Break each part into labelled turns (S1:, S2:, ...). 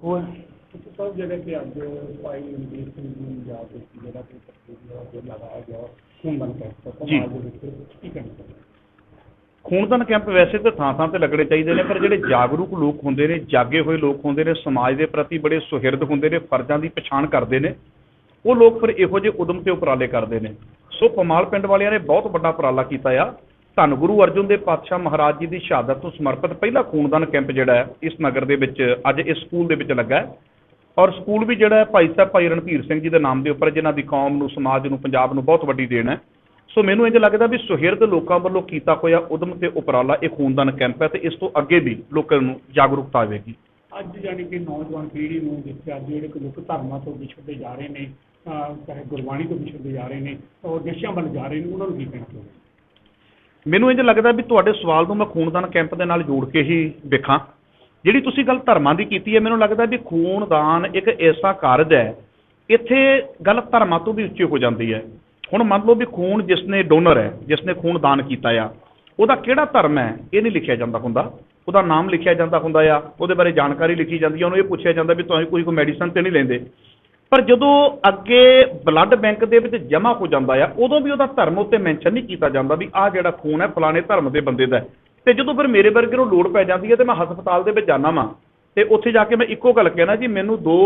S1: ਉਹ
S2: ਸਭ ਜਿਹੜੇ ਕਿ ਅੱਜ ਭਾਈ ਰਣਜੀਤ ਸਿੰਘ ਜੀ ਨੂੰ ਯਾਦ ਕੀਤੀ ਜਿਹੜਾ ਕਿ ਤਕਰੀਬਨ ਜੋ ਲਗਾਇਆ ਗਿਆ ਖੂਨਦਾਨ ਕੈਂਪ
S1: ਜੀ।
S2: ਸਮਾਜ ਦੇ ਵਿੱਚ ਕੀ ਕਹਿਣਾ ਚਾਹੁੰਦੇ ਹੋ?
S1: ਖੂਨਦਾਨ ਕੈਂਪ ਵੈਸੇ ਤਾਂ ਥਾਂ ਥਾਂ ਤੇ ਲੱਗਣੇ ਚਾਹੀਦੇ ਨੇ ਪਰ ਜਿਹੜੇ ਜਾਗਰੂਕ ਲੋਕ ਹੁੰਦੇ ਨੇ ਜਾਗੇ ਹੋਏ ਲੋਕ ਹੁੰਦੇ ਨੇ ਸਮਾਜ ਦੇ ਪ੍ਰਤੀ ਬੜੇ ਸੁਹਿਰਦ ਹੁੰਦੇ ਨੇ ਫਰਜ਼ਾਂ ਦੀ ਪਛਾਣ ਕਰਦੇ ਨੇ ਉਹ ਲੋਕ ਫਿਰ ਇਹੋ ਜਿਹੇ ਉਦਮ ਤੇ ਉਪਰਾਲੇ ਕਰਦੇ ਨੇ ਸੋ ਪਮਾਲ ਪਿੰਡ ਵਾਲਿਆਂ ਨੇ ਬਹੁਤ ਵੱਡਾ ਉਪਰਾਲਾ ਕੀਤਾ ਆ ਧੰਨ ਗੁਰੂ ਅਰਜਨ ਦੇਵ ਪਾਤਸ਼ਾਹ ਮਹਾਰਾਜ ਜੀ ਦੀ ਸ਼ਹਾਦਤ ਨੂੰ ਸਮਰਪਿਤ ਪਹਿਲਾ ਖੂਨਦਾਨ ਕੈਂਪ ਜਿਹੜਾ ਹੈ, ਇਸ ਨਗਰ ਦੇ ਵਿੱਚ ਅੱਜ ਇਸ ਸਕੂਲ ਦੇ ਵਿੱਚ ਲੱਗਾ ਹੈ। ਔਰ ਸਕੂਲ ਵੀ ਜਿਹੜਾ ਹੈ, ਭਾਈ ਸਾਹਿਬ, ਭਾਈ ਰਣਧੀਰ ਸਿੰਘ ਜੀ ਦੇ ਨਾਮ ਦੇ ਉੱਪਰ ਜਿਨ੍ਹਾਂ ਦੀ ਕੌਮ ਨੂੰ, ਸਮਾਜ ਨੂੰ, ਪੰਜਾਬ ਨੂੰ ਬਹੁਤ ਵੱਡੀ ਦੇਣ ਹੈ। ਸੋ ਮੈਨੂੰ ਇੰਜ ਲੱਗਦਾ ਵੀ ਸੁਹਿਰਦ ਲੋਕਾਂ ਵੱਲੋਂ ਕੀਤਾ ਹੋਇਆ ਉਦਮ ਤੇ ਉਪਰਾਲਾ ਇਹ ਖੂਨਦਾਨ ਕੈਂਪ ਹੈ ਤੇ ਇਸ ਤੋਂ ਅੱਗੇ ਵੀ ਲੋਕਾਂ ਨੂੰ ਜਾਗਰੂਕਤਾ ਆਵੇਗੀ।
S2: ਅੱਜ ਜਾਣੀ ਕਿ ਨੌਜਵਾਨ ਪੀੜ੍ਹੀ ਨੂੰ ਜਿੱਥੇ ਅੱਜ ਜਿਹੜੇ ਕਿ ਲੋਕ ਧਰਮਾਂ ਤੋਂ ਵਿਛੜਦੇ ਜਾ ਰਹੇ ਨੇ ਚਾਹੇ ਗੁਰਬਾਣੀ ਤੋਂ ਵਿਛੜਦੇ ਜਾ ਰਹੇ ਨੇ, ਔਰ ਨਸ਼ਿਆਂ ਵੱਲ ਜਾ ਰਹੇ ਨੇ, ਉਹਨਾਂ ਨੂੰ ਕੀ ਕਹਿਣਾ ਚਾਹੁੰਦੇ
S1: ਮੈਨੂੰ ਇੰਜ ਲੱਗਦਾ ਵੀ ਤੁਹਾਡੇ ਸਵਾਲ ਨੂੰ ਮੈਂ ਖੂਨਦਾਨ ਕੈਂਪ ਦੇ ਨਾਲ ਜੋੜ ਕੇ ਹੀ ਵੇਖਾਂ। ਜਿਹੜੀ ਤੁਸੀਂ ਗੱਲ ਧਰਮਾਂ ਦੀ ਕੀਤੀ ਹੈ, ਮੈਨੂੰ ਲੱਗਦਾ ਵੀ ਖੂਨਦਾਨ ਇੱਕ ਐਸਾ ਕਾਰਜ ਹੈ, ਇੱਥੇ ਗੱਲ ਧਰਮਾਂ ਤੋਂ ਵੀ ਉੱਚੀ ਹੋ ਜਾਂਦੀ ਹੈ। ਹੁਣ ਮੰਨ ਲਓ ਵੀ ਖੂਨ ਜਿਸ ਨੇ ਡੋਨਰ ਹੈ ਜਿਸ ਨੇ ਖੂਨ ਦਾਨ ਕੀਤਾ ਆ, ਉਹਦਾ ਕਿਹੜਾ ਧਰਮ ਹੈ, ਇਹ ਨਹੀਂ ਲਿਖਿਆ ਜਾਂਦਾ ਹੁੰਦਾ। ਉਹਦਾ ਨਾਮ ਲਿਖਿਆ ਜਾਂਦਾ ਹੁੰਦਾ ਆ, ਉਹਦੇ ਬਾਰੇ ਜਾਣਕਾਰੀ ਲਿਖੀ ਜਾਂਦੀ ਆ, ਉਹਨੂੰ ਇਹ ਪੁੱਛਿਆ ਜਾਂਦਾ ਵੀ ਤੁਸੀਂ ਕੋਈ ਕੋਈ ਮੈਡੀਸਨ ਤੇ ਨਹੀਂ ਲੈਂਦੇ। ਪਰ ਜਦੋਂ ਅੱਗੇ ਬਲੱਡ ਬੈਂਕ ਦੇ ਵਿੱਚ ਜਮ੍ਹਾਂ ਹੋ ਜਾਂਦਾ ਆ, ਉਦੋਂ ਵੀ ਉਹਦਾ ਧਰਮ ਉੱਤੇ ਮੈਂਸ਼ਨ ਨਹੀਂ ਕੀਤਾ ਜਾਂਦਾ ਵੀ ਆਹ ਜਿਹੜਾ ਖੂਨ ਹੈ, ਫਲਾਣੇ ਧਰਮ ਦੇ ਬੰਦੇ ਦਾ ਹੈ। ਤੇ ਜਦੋਂ ਫਿਰ ਮੇਰੇ ਵਰਗੇ ਨੂੰ ਲੋੜ ਪੈ ਜਾਂਦੀ ਹੈ ਤੇ ਮੈਂ ਹਸਪਤਾਲ ਦੇ ਵਿੱਚ ਜਾਣਾ ਵਾਂ। ਤੇ ਉੱਥੇ ਜਾ ਕੇ ਮੈਂ ਇੱਕੋ ਗੱਲ ਕਹਿਣਾ ਜੀ, ਮੈਨੂੰ ਦੋ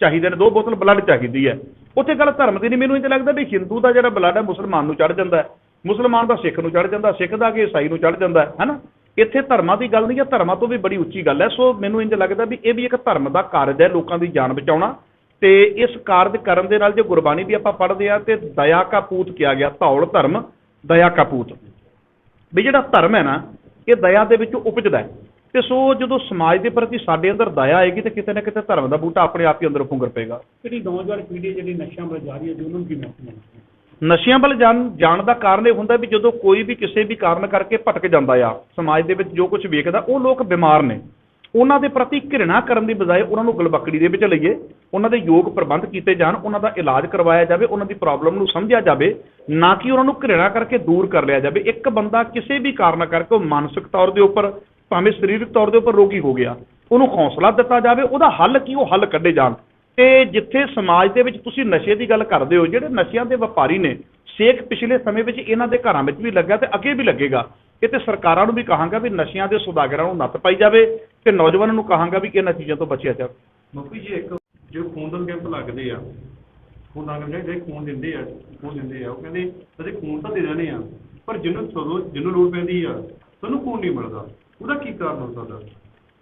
S1: ਚਾਹੀਦੇ ਨੇ, ਦੋ ਬੋਤਲ ਬਲੱਡ ਚਾਹੀਦੀ ਹੈ। ਉੱਥੇ ਗੱਲ ਧਰਮ ਦੀ ਨਹੀਂ, ਮੈਨੂੰ ਇਹ ਲੱਗਦਾ ਵੀ ਹਿੰਦੂ ਦਾ ਜਿਹੜਾ ਬਲੱਡ ਹੈ, ਮੁਸਲਮਾਨ ਨੂੰ ਚੜ ਜਾਂਦਾ ਹੈ। ਮੁਸਲਮਾਨ ਦਾ ਸਿੱਖ ਨੂੰ ਚੜ ਜਾਂਦਾ ਸਿੱਖ ਦਾ ਕਿ ਈਸਾਈ ਨੂੰ ਚੜ ਜਾਂਦਾ ਹੈ, ਹੈਨਾ? ਇੱਥੇ ਧਰਮਾਂ ਦੀ ਗੱਲ ਨਹੀਂ ਹੈ, ਧਰਮਾਂ ਤੋਂ ਵੀ ਬੜੀ ਉੱਚੀ ਗੱਲ ਹੈ। ਸੋ ਮੈਨੂੰ ਇੰਜ ਲੱਗਦਾ ਵੀ ਇਹ ਵੀ ਇੱਕ ਧਰਮ ਦਾ ਕਾਰਜ ਹੈ, ਲੋਕਾਂ ਦੀ ਜਾਨ ਬਚਾਉਣਾ। ਤੇ ਇਸ ਕਾਰਜ ਕਰਨ ਦੇ ਨਾਲ ਜੇ ਗੁਰਬਾਣੀ ਵੀ ਆਪਾਂ ਪੜ੍ਹਦੇ ਆ ਤੇ ਦਇਆ ਕਾ ਪੂਤ ਕਿਹਾ ਗਿਆ ਧੌਲ ਧਰਮ ਦਇਆ ਕਾ ਪੂਤ। ਵੀ ਜਿਹੜਾ ਧਰਮ ਹੈ ਨਾ ਇਹ ਦਇਆ ਦੇ ਵਿੱਚੋਂ ਉਪਜਦਾ ਹੈ। ਤੇ ਸੋ ਜਦੋਂ ਸਮਾਜ ਦੇ ਪ੍ਰਤੀ ਸਾਡੇ ਅੰਦਰ ਦਇਆ ਆਏਗੀ ਤੇ ਕਿਤੇ ਨਾ ਕਿਤੇ ਧਰਮ ਦਾ ਬੂਟਾ ਆਪਣੇ ਆਪ ਹੀ ਅੰਦਰ ਫੁੰਗਰ ਪਏਗਾ।
S2: ਜਿਹੜੀ ਨੌਜਵਾਨ ਪੀੜ੍ਹੀ ਜਿਹੜੀ ਨਸ਼ਿਆਂ ਵੱਲ ਜਾ ਰਹੀ ਹੈ ਜੀ ਉਹਨਾਂ ਨੂੰ ਕੀ ਮੈਸੇਜ?
S1: ਨਸ਼ਿਆਂ ਵੱਲ ਜਾਣ ਜਾਣ ਦਾ ਕਾਰਨ ਇਹ ਹੁੰਦਾ ਵੀ ਜਦੋਂ ਕੋਈ ਵੀ ਕਿਸੇ ਵੀ ਕਾਰਨ ਕਰਕੇ ਭਟਕ ਜਾਂਦਾ ਆ ਸਮਾਜ ਦੇ ਵਿੱਚ ਜੋ ਕੁਝ ਵੇਖਦਾ ਉਹ ਲੋਕ ਬਿਮਾਰ ਨੇ। ਉਹਨਾਂ ਦੇ ਪ੍ਰਤੀ ਘਿਰਣਾ ਕਰਨ ਦੀ ਬਜਾਏ ਉਹਨਾਂ ਨੂੰ ਗਲਬਕੜੀ ਦੇ ਵਿੱਚ ਲਈਏ, ਉਹਨਾਂ ਦੇ ਯੋਗ ਪ੍ਰਬੰਧ ਕੀਤੇ ਜਾਣ, ਉਹਨਾਂ ਦਾ ਇਲਾਜ ਕਰਵਾਇਆ ਜਾਵੇ, ਉਹਨਾਂ ਦੀ ਪ੍ਰੋਬਲਮ ਨੂੰ ਸਮਝਿਆ ਜਾਵੇ, ਨਾ ਕਿ ਉਹਨਾਂ ਨੂੰ ਘਿਰਣਾ ਕਰਕੇ ਦੂਰ ਕਰ ਲਿਆ ਜਾਵੇ। ਇੱਕ ਬੰਦਾ ਕਿਸੇ ਵੀ ਕਾਰਨ ਕਰਕੇ ਉਹ ਮਾਨਸਿਕ ਤੌਰ ਦੇ ਉੱਪਰ, ਭਾਵੇਂ ਸਰੀਰਕ ਤੌਰ ਦੇ ਉੱਪਰ ਰੋਗੀ ਹੋ ਗਿਆ, ਉਹਨੂੰ ਹੌਸਲਾ ਦਿੱਤਾ ਜਾਵੇ, ਉਹਦਾ ਹੱਲ ਕੀ, ਉਹ ਹੱਲ ਕੱਢੇ ਜਾਣ। ਤੇ ਜਿੱਥੇ ਸਮਾਜ ਦੇ ਵਿੱਚ ਤੁਸੀਂ ਨਸ਼ੇ ਦੀ ਗੱਲ ਕਰਦੇ ਹੋ, ਜਿਹੜੇ ਨਸ਼ਿਆਂ ਦੇ ਵਪਾਰੀ ਨੇ, ਸੇਕ ਪਿਛਲੇ ਸਮੇਂ ਵਿੱਚ ਇਹਨਾਂ ਦੇ ਘਰਾਂ ਵਿੱਚ ਵੀ ਲੱਗਾ ਤੇ ਅੱਗੇ ਵੀ ਲੱਗੇਗਾ। ਇਹ ਤੇ ਸਰਕਾਰਾਂ ਨੂੰ ਵੀ ਕਹਾਂਗਾ ਵੀ ਨਸ਼ਿਆਂ ਦੇ ਸੁਦਾਗਰਾਂ ਨੂੰ ਨੱਤ ਪਾਈ ਜਾਵੇ ਤੇ ਨੌਜਵਾਨਾਂ ਨੂੰ ਕਹਾਂਗਾ ਵੀ ਇਹਨਾਂ ਚੀਜ਼ਾਂ ਤੋਂ ਬਚਿਆ ਜਾਵੇ
S3: ਬਾਪੂ ਜੀ ਇੱਕ ਜੋ ਖੂਨਦਾਨ ਕੈਂਪ ਲੱਗਦੇ ਆ ਖੂਨਦਾਨ ਕੈਂਪ ਜਿਹੜੇ ਖੂਨ ਦਿੰਦੇ ਆ ਖੂਨ ਦਿੰਦੇ ਆ ਉਹ ਕਹਿੰਦੇ ਅਸੀਂ ਖੂਨ ਤਾਂ ਦੇ ਦਿੰਦੇ ਆ ਪਰ ਜਿਹਨੂੰ ਸਦੋਂ ਜਿਹਨੂੰ ਲੋੜ ਪੈਂਦੀ ਆ ਤੁਹਾਨੂੰ ਖੂਨ ਨਹੀਂ ਮਿਲਦਾ। ਉਹਦਾ ਕੀ ਕਾਰਨ ਹੋ ਸਕਦਾ?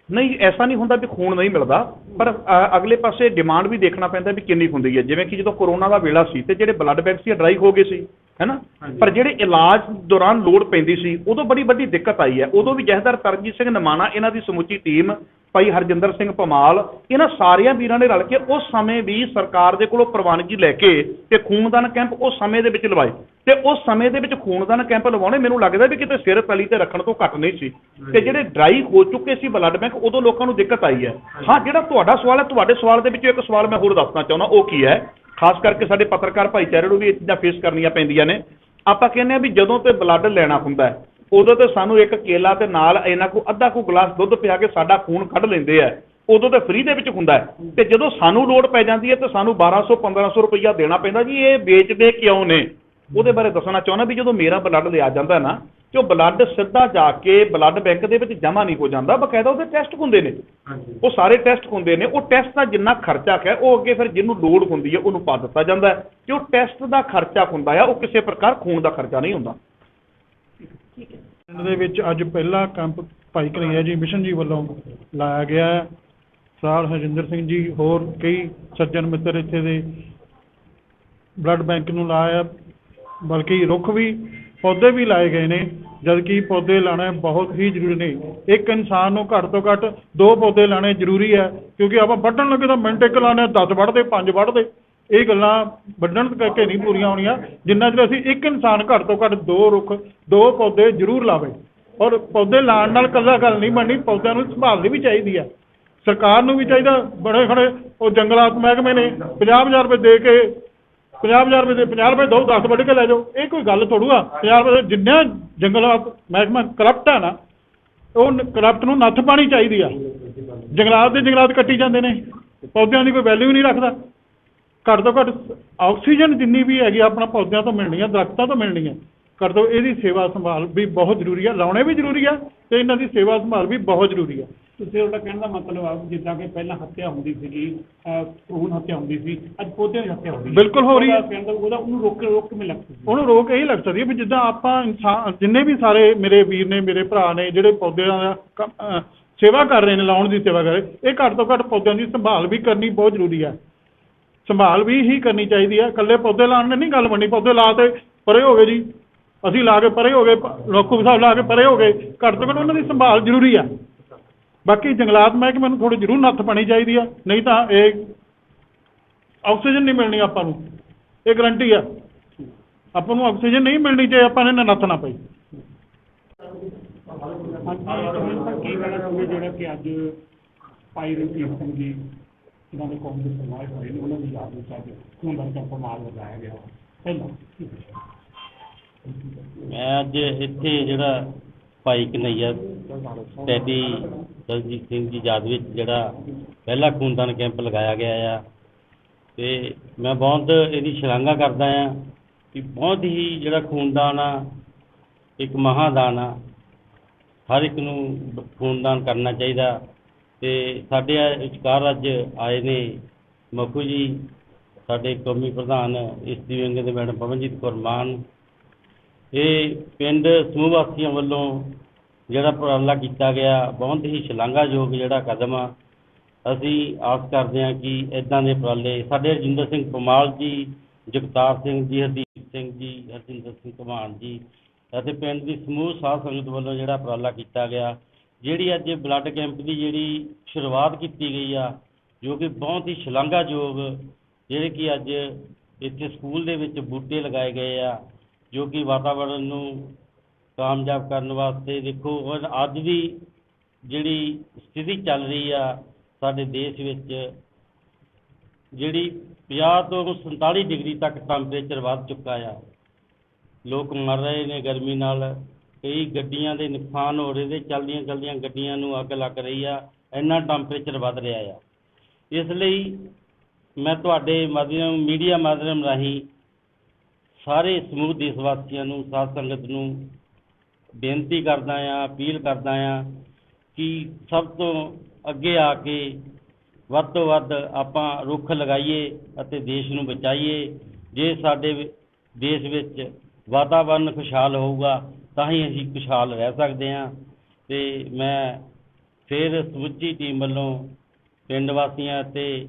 S1: ਨਹੀਂ ਐਸਾ ਨਹੀਂ ਹੁੰਦਾ ਵੀ ਖੂਨ ਨਹੀਂ ਮਿਲਦਾ ਪਰ ਅ, ਅਗਲੇ ਪਾਸੇ ਡਿਮਾਂਡ ਵੀ ਦੇਖਣਾ ਪੈਂਦਾ ਵੀ ਕਿੰਨੀ ਹੁੰਦੀ ਹੈ ਜਿਵੇਂ ਕਿ ਜਦੋਂ ਕਰੋਨਾ ਦਾ ਵੇਲਾ ਸੀ ਤੇ ਜਿਹੜੇ ਬਲੱਡ ਬੈਂਕ ਸੀ ਡਰਾਈ ਹੋ ਗਏ ਸੀ। ਹੈਨਾ। ਪਰ ਜਿਹੜੇ ਇਲਾਜ ਦੌਰਾਨ ਲੋੜ ਪੈਂਦੀ ਸੀ ਉਦੋਂ ਬੜੀ ਵੱਡੀ ਦਿੱਕਤ ਆਈ ਹੈ। ਉਦੋਂ ਵੀ ਜਹਦਰ ਤਰਜੀਤ ਸਿੰਘ ਨਮਾਣਾ ਇਹਨਾਂ ਦੀ ਸਮੁੱਚੀ ਟੀਮ ਭਾਈ ਹਰਜਿੰਦਰ ਸਿੰਘ ਪਮਾਲ ਇਹਨਾਂ ਸਾਰਿਆਂ ਵੀਰਾਂ ਨੇ ਰਲ ਕੇ ਉਸ ਸਮੇਂ ਵੀ ਸਰਕਾਰ ਦੇ ਕੋਲੋਂ ਪ੍ਰਵਾਨਗੀ ਲੈ ਕੇ ਤੇ ਖੂਨਦਾਨ ਕੈਂਪ ਉਸ ਸਮੇਂ ਦੇ ਵਿੱਚ ਲਵਾਏ। ਤੇ ਉਸ ਸਮੇਂ ਦੇ ਵਿੱਚ ਖੂਨਦਾਨ ਕੈਂਪ ਲਵਾਉਣੇ ਮੈਨੂੰ ਲੱਗਦਾ ਵੀ ਕਿਤੇ ਸਿਰ ਤਲੀ ਤੇ ਰੱਖਣ ਤੋਂ ਘੱਟ ਨਹੀਂ ਸੀ। ਤੇ ਜਿਹੜੇ ਡਰਾਈ ਹੋ ਚੁੱਕੇ ਸੀ ਬਲੱਡ ਬੈਂਕ ਉਦੋਂ ਲੋਕਾਂ ਨੂੰ ਦਿੱਕਤ ਆਈ ਹੈ। ਹਾਂ ਜਿਹੜਾ ਤੁਹਾਡਾ ਸਵਾਲ ਹੈ ਤੁਹਾਡੇ ਸਵਾਲ ਦੇ ਵਿੱਚੋਂ ਇੱਕ ਸਵਾਲ ਮੈਂ ਹੋਰ ਦੱਸਣਾ ਚਾਹੁੰਦਾ ਉਹ ਕੀ ਹੈ? ਖਾਸ ਕਰਕੇ ਸਾਡੇ ਪੱਤਰਕਾਰ ਭਾਈਚਾਰੇ ਨੂੰ ਵੀ ਇਹ ਚੀਜ਼ਾਂ ਫੇਸ ਕਰਨੀਆਂ ਪੈਂਦੀਆਂ ਨੇ। ਆਪਾਂ ਕਹਿੰਦੇ ਆ ਵੀ ਜਦੋਂ ਤੇ ਬਲੱਡ ਲੈਣਾ ਹੁੰਦਾ ਉਦੋਂ ਤੇ ਸਾਨੂੰ ਇੱਕ ਕੇਲਾ ਤੇ ਨਾਲ ਇਹਨਾਂ ਕੋ ਅੱਧਾ ਕੋ ਗਲਾਸ ਦੁੱਧ ਪਿਆ ਕੇ ਸਾਡਾ ਖੂਨ ਕੱਢ ਲੈਂਦੇ ਆ। ਉਦੋਂ ਤੇ ਫ੍ਰੀ ਦੇ ਵਿੱਚ ਹੁੰਦਾ ਤੇ ਜਦੋਂ ਸਾਨੂੰ ਲੋੜ ਪੈ ਜਾਂਦੀ ਹੈ ਤੇ ਸਾਨੂੰ 1200 1500 ਰੁਪਈਆ ਦੇਣਾ ਪੈਂਦਾ ਜੀ, ਇਹ ਵੇਚਦੇ ਕਿਉਂ ਨੇ? ਉਹਦੇ ਬਾਰੇ ਦੱਸਣਾ ਚਾਹੁੰਦਾ ਵੀ ਜਦੋਂ ਮੇਰਾ ਬਲੱਡ ਲਿਆ ਜਾਂਦਾ ਨਾ ਉਹ ਬਲੱਡ ਸਿੱਧਾ ਜਾ ਕੇ ਬਲੱਡ ਬੈਂਕ ਦੇ ਵਿੱਚ ਜਮ੍ਹਾਂ ਨਹੀਂ ਹੋ ਜਾਂਦਾ ਬਕਾਇਦਾ ਉਹਦੇ ਟੈਸਟ ਹੁੰਦੇ ਨੇ। ਉਹ ਸਾਰੇ ਟੈਸਟ ਹੁੰਦੇ ਨੇ ਉਹ ਟੈਸਟ ਦਾ ਜਿੰਨਾ ਖਰਚਾ ਹੈ ਉਹ ਅੱਗੇ ਫਿਰ ਜਿਹਨੂੰ ਲੋੜ ਹੁੰਦੀ ਹੈ ਉਹਨੂੰ ਪਾ ਦਿੱਤਾ ਜਾਂਦਾ ਤੇ ਉਹ ਟੈਸਟ ਦਾ ਖਰਚਾ ਹੁੰਦਾ ਆ ਉਹ ਕਿਸੇ ਪ੍ਰਕਾਰ ਖੂਨ ਦਾ ਖਰਚਾ ਨਹੀਂ ਹੁੰਦਾ।
S4: ਪਿੰਡ ਦੇ ਵਿੱਚ ਅੱਜ ਪਹਿਲਾ ਕੈਂਪ ਭਾਈ ਕਨਈਆ ਜੀ ਮਿਸ਼ਨ ਜੀ ਵੱਲੋਂ ਲਾਇਆ ਗਿਆ ਹੈ। ਸਰਦਾਰ ਹਰਜਿੰਦਰ ਸਿੰਘ ਜੀ ਹੋਰ ਕਈ ਸੱਜਣ ਮਿੱਤਰ ਇੱਥੇ ਦੇ ਬਲੱਡ ਬੈਂਕ ਨੂੰ ਲਾਇਆ ਬਲਕਿ ਰੁੱਖ ਵੀ ਪੌਦੇ ਵੀ ਲਾਏ ਗਏ ਨੇ, ਜਦਕਿ ਪੌਦੇ ਲਾਣਾ ਬਹੁਤ ਹੀ ਜ਼ਰੂਰੀ ਨੇ ਇੱਕ ਇਨਸਾਨ ਨੂੰ ਘੱਟ ਤੋਂ ਘੱਟ ਦੋ ਪੌਦੇ ਲਾਣੇ ਜ਼ਰੂਰੀ ਹੈ, ਕਿਉਂਕਿ ਆਪਾਂ ਵੱਢਣ ਲੱਗੇ ਤਾਂ ਮਿੰਟ ਇੱਕ ਲਾਣੇ 10 ਵੱਢਦੇ 5 ਵੱਢਦੇ। ਇਹ ਗੱਲਾਂ ਵੱਢਣ ਕਰਕੇ ਨਹੀਂ ਪੂਰੀਆਂ ਹੋਣੀਆਂ, ਜਿੰਨਾ ਚਿਰ ਅਸੀਂ ਇੱਕ ਇਨਸਾਨ ਘੱਟ ਤੋਂ ਘੱਟ ਦੋ ਰੁੱਖ, ਦੋ ਪੌਦੇ ਜ਼ਰੂਰ ਲਾਵੇ। ਔਰ ਪੌਦੇ ਲਾਉਣ ਨਾਲ ਕੱਲਾ ਗੱਲ ਨਹੀਂ ਬਣਨੀ, ਪੌਦਿਆਂ ਨੂੰ ਸੰਭਾਲਣੀ ਵੀ ਚਾਹੀਦੀ ਹੈ। ਸਰਕਾਰ ਨੂੰ ਵੀ ਚਾਹੀਦਾ ਬੜੇ ਖੜੇ ਉਹ ਜੰਗਲਾਤ ਮਹਿਕਮੇ ਨੇ 50000 ਰੁਪਏ ਦੇ ਕੇ 50000 ਰੁਪਏ ਦੇ 50 ਰੁਪਏ ਦੋ 10 ਵੱਢ ਕੇ ਲੈ ਜਾਓ। ਇਹ ਕੋਈ ਗੱਲ ਥੋੜੂ ਆ। 50 ਰੁਪਏ ਜਿੰਨਾ ਜੰਗਲਾਤ ਮਹਿਕਮਾ ਕਰਪਟ ਹੈ ਨਾ, ਉਹ ਕਰਪਟ ਨੂੰ ਨੱਥ ਪਾਣੀ ਚਾਹੀਦੀ ਆ। ਜੰਗਲਾਤ ਦੇ ਜੰਗਲਾਤ ਕੱਟੀ ਜਾਂਦੇ ਨੇ। ਪੌਦਿਆਂ ਦੀ ਕੋਈ ਵੈਲਿਊ ਨਹੀਂ ਰੱਖਦਾ। ਘੱਟ ਤੋਂ ਘੱਟ ਆਕਸੀਜਨ ਜਿੰਨੀ ਵੀ ਹੈਗੀ ਆ, ਆਪਣਾ ਪੌਦਿਆਂ ਤੋਂ ਮਿਲਣੀ ਆ, ਦਰਖਤਾਂ ਤੋਂ ਮਿਲਣੀ ਆ। ਘੱਟ ਤੋਂ ਇਹਦੀ ਸੇਵਾ ਸੰਭਾਲ ਵੀ ਬਹੁਤ ਜ਼ਰੂਰੀ ਆ। ਲਾਉਣੇ ਵੀ ਜ਼ਰੂਰੀ ਆ ਤੇ ਇਹਨਾਂ ਦੀ ਸੇਵਾ ਸੰਭਾਲ ਵੀ ਬਹੁਤ ਜ਼ਰੂਰੀ ਆ।
S2: ਤੁਸੀਂ ਉਹਦਾ ਕਹਿਣ ਦਾ ਮਤਲਬ ਆ ਜਿੱਦਾਂ ਕਿ ਪਹਿਲਾਂ ਹੱਤਿਆ ਹੁੰਦੀ ਸੀਗੀ ਭਰੂਣ ਹੱਤਿਆ ਹੁੰਦੀ ਸੀ ਅੱਜ ਪੌਦਿਆਂ ਦੀ ਹੱਤਿਆ ਹੋ ਰਹੀ ਹੈ।
S4: ਬਿਲਕੁਲ ਹੋ ਰਹੀ ਹੈ।
S2: ਉਹਦਾ ਕਹਿਣ ਦਾ ਉਹਦਾ ਉਹਨੂੰ ਰੋਕ ਰੋਕ ਕਿਵੇਂ ਲੱਗ ਸਕਦੀ ਹੈ?
S4: ਉਹਨੂੰ ਰੋਕ ਇਹੀ ਲੱਗ ਸਕਦੀ ਹੈ ਵੀ ਜਿੱਦਾਂ ਆਪਾਂ ਇਨਸਾਨ ਜਿੰਨੇ ਵੀ ਸਾਰੇ ਮੇਰੇ ਵੀਰ ਨੇ ਮੇਰੇ ਭਰਾ ਨੇ ਜਿਹੜੇ ਪੌਦਿਆਂ ਦਾ ਕੰਮ, ਅਹ, ਸੇਵਾ ਕਰ ਰਹੇ ਨੇ ਲਾਉਣ ਦੀ ਸੇਵਾ ਕਰ ਰਹੇ ਇਹ ਘੱਟ ਤੋਂ ਘੱਟ ਪੌਦਿਆਂ ਦੀ ਸੰਭਾਲ ਵੀ ਕਰਨੀ ਬਹੁਤ ਜ਼ਰੂਰੀ ਹੈ। ਸੰਭਾਲ ਵੀ ਹੀ ਕਰਨੀ ਚਾਹੀਦੀ ਹੈ। ਇਕੱਲੇ ਪੌਦੇ ਲਾਉਣ ਨਾਲ ਨਹੀਂ ਗੱਲ ਬਣਨੀ ਪੌਦੇ ਲਾ ਤੇ ਪਰੇ ਹੋ ਗਏ ਜੀ। ਅਸੀਂ ਲਾ ਕੇ ਪਰੇ ਹੋ ਗਏ ਲੋਕੂ ਸਾਹਿਬ ਲਾ ਕੇ ਪਰੇ ਹੋ ਗਏ। ਘੱਟ ਤੋਂ ਘੱਟ ਉਹਨਾਂ ਦੀ ਸੰਭਾਲ ਜ਼ਰੂਰੀ ਆ। ਬਾਕੀ ਜੰਗਲਾਤ ਮਹਿਕਮੇ ਨੂੰ ਥੋੜੀ ਜ਼ਰੂਰ ਨੱਥ ਪਾਣੀ ਚਾਹੀਦੀ ਆ ਨਹੀਂ ਤਾਂ ਇਹ ਆਕਸੀਜਨ ਨਹੀਂ ਮਿਲਣੀ ਆਪਾਂ ਨੂੰ। ਇਹ ਗਰੰਟੀ ਆ। ਆਪਾਂ ਨੂੰ ਆਕਸੀਜਨ ਨਹੀਂ ਮਿਲਣੀ ਜੇ ਆਪਾਂ ਨੇ ਨੱਥ ਨਾ ਪਈ।
S2: ਹਾਂਜੀ ਤੁਸੀਂ ਕੀ ਕਹਿਣਾ ਚਾਹੁੰਦੇ ਜਿਹੜਾ ਕਿ ਅੱਜ ਭਾਈ ਰਣਜੀਤ ਸਿੰਘ ਜੀ ਜਿਨ੍ਹਾਂ ਦੇ ਕੌਮ ਦੇ ਸਮਾਜ ਹੋਏ ਨੇ ਉਹਨਾਂ ਦੀ ਯਾਦ ਵਿੱਚ ਅੱਜ ਖੂਨਦਾਨ ਕੈਂਪ ਮਾਲ ਲਗਾਇਆ ਗਿਆ। ਪਹਿਲਾਂ
S5: ਮੈਂ ਅੱਜ ਇੱਥੇ ਜਿਹੜਾ ਭਾਈ ਕਨਈਆ ਟੈਡੀ ਦਲਜੀਤ ਸਿੰਘ ਜੀ ਯਾਦ ਵਿੱਚ ਜਿਹੜਾ ਪਹਿਲਾ ਖੂਨਦਾਨ ਕੈਂਪ ਲਗਾਇਆ ਗਿਆ ਆ। ਤੇ ਮੈਂ ਬਹੁਤ ਇਹਦੀ ਸ਼ਲਾਘਾ ਕਰਦਾ ਆ ਕਿ ਬਹੁਤ ਹੀ ਜਿਹੜਾ ਖੂਨਦਾਨ ਆ, ਇੱਕ ਮਹਾਦਾਨ ਆ। ਹਰ ਇੱਕ ਨੂੰ ਖੂਨਦਾਨ ਕਰਨਾ ਚਾਹੀਦਾ। ਤੇ ਸਾਡੇ ਵਿਚਕਾਰ ਅੱਜ ਆਏ ਨੇ ਮੱਖੂ ਜੀ, ਸਾਡੇ ਕੌਮੀ ਪ੍ਰਧਾਨ, ਇਸ ਦੀ ਵਿੰਗ ਦੇ ਮੈਡਮ ਪਵਨਜੀਤ ਕੌਰ ਮਾਨ ਇਹ ਪਿੰਡ ਸਮੂਹ ਵਾਸੀਆਂ ਵੱਲੋਂ ਜਿਹੜਾ ਉਪਰਾਲਾ ਕੀਤਾ ਗਿਆ, ਬਹੁਤ ਹੀ ਸ਼ਲਾਘਾਯੋਗ ਜਿਹੜਾ ਕਦਮ ਆ। ਅਸੀਂ ਆਸ ਕਰਦੇ ਹਾਂ ਕਿ ਇਦਾਂ ਦੇ ਉਪਰਾਲੇ ਸਾਡੇ ਰਜਿੰਦਰ ਸਿੰਘ ਕਮਾਲ ਜੀ, ਜਗਤਾਰ ਸਿੰਘ ਜੀ, ਹਰਦੀਪ ਸਿੰਘ ਜੀ, ਹਰਜਿੰਦਰ ਸਿੰਘ ਧਮਾਨ ਜੀ ਅਤੇ ਪਿੰਡ ਦੀ ਸਮੂਹ ਸਾਧ ਸੰਗਤ ਵੱਲੋਂ ਜਿਹੜਾ ਉਪਰਾਲਾ ਕੀਤਾ ਗਿਆ, ਜਿਹੜੀ ਅੱਜ ਬਲੱਡ ਕੈਂਪ ਦੀ ਜਿਹੜੀ ਸ਼ੁਰੂਆਤ ਕੀਤੀ ਗਈ ਆ, ਜੋ ਕਿ ਬਹੁਤ ਹੀ ਸ਼ਲਾਘਾਯੋਗ, ਜਿਹੜੇ ਕਿ ਅੱਜ ਇੱਥੇ ਸਕੂਲ ਦੇ ਵਿੱਚ ਬੂਟੇ ਲਗਾਏ ਗਏ ਆ। ਜੋ ਕਿ ਵਾਤਾਵਰਣ ਨੂੰ ਕਾਮਯਾਬ ਕਰਨ ਵਾਸਤੇ ਦੇਖੋ, ਹੁਣ ਅੱਜ ਦੀ ਜਿਹੜੀ ਸਥਿਤੀ ਚੱਲ ਰਹੀ ਆ ਸਾਡੇ ਦੇਸ਼ ਵਿੱਚ, ਜਿਹੜੀ 50 ਤੋਂ 47 ਡਿਗਰੀ ਤੱਕ ਟੈਂਪਰੇਚਰ ਵੱਧ ਚੁੱਕਾ ਆ। ਲੋਕ ਮਰ ਰਹੇ ਨੇ ਗਰਮੀ ਨਾਲ। ਕਈ ਗੱਡੀਆਂ ਦੇ ਨੁਕਸਾਨ ਹੋ ਰਹੇ ਨੇ ਚੱਲਦੀਆਂ ਚੱਲਦੀਆਂ ਗੱਡੀਆਂ ਨੂੰ ਅੱਗ ਲੱਗ ਰਹੀ ਆ। ਇੰਨਾ ਟੈਂਪਰੇਚਰ ਵੱਧ ਰਿਹਾ ਆ। ਇਸ ਲਈ ਮੈਂ ਤੁਹਾਡੇ ਮਾਧਿਅਮ ਮੀਡੀਆ ਮਾਧਿਅਮ ਰਾਹੀਂ ਸਾਰੇ ਸਮੂਹ ਦੇਸ਼ ਵਾਸੀਆਂ ਨੂੰ, ਸਾਧ ਸੰਗਤ ਨੂੰ ਬੇਨਤੀ ਕਰਦਾ ਆ ਅਪੀਲ ਕਰਦਾ ਆ ਕਿ ਸਭ ਤੋਂ ਅੱਗੇ ਆ ਕੇ ਵੱਧ ਤੋਂ ਵੱਧ ਆਪਾਂ ਰੁੱਖ ਲਗਾਈਏ ਅਤੇ ਦੇਸ਼ ਨੂੰ ਬਚਾਈਏ। ਜੇ ਸਾਡੇ ਦੇਸ਼ ਵਿੱਚ ਵਾਤਾਵਰਨ ਖੁਸ਼ਹਾਲ ਹੋਊਗਾ, ਤਾਂ ਹੀ ਅਸੀਂ ਖੁਸ਼ਹਾਲ ਰਹਿ ਸਕਦੇ ਹਾਂ। ਤੇ ਮੈਂ ਫਿਰ ਸਮੁੱਚੀ ਟੀਮ ਵੱਲੋਂ ਪਿੰਡ ਵਾਸੀਆਂ ਅਤੇ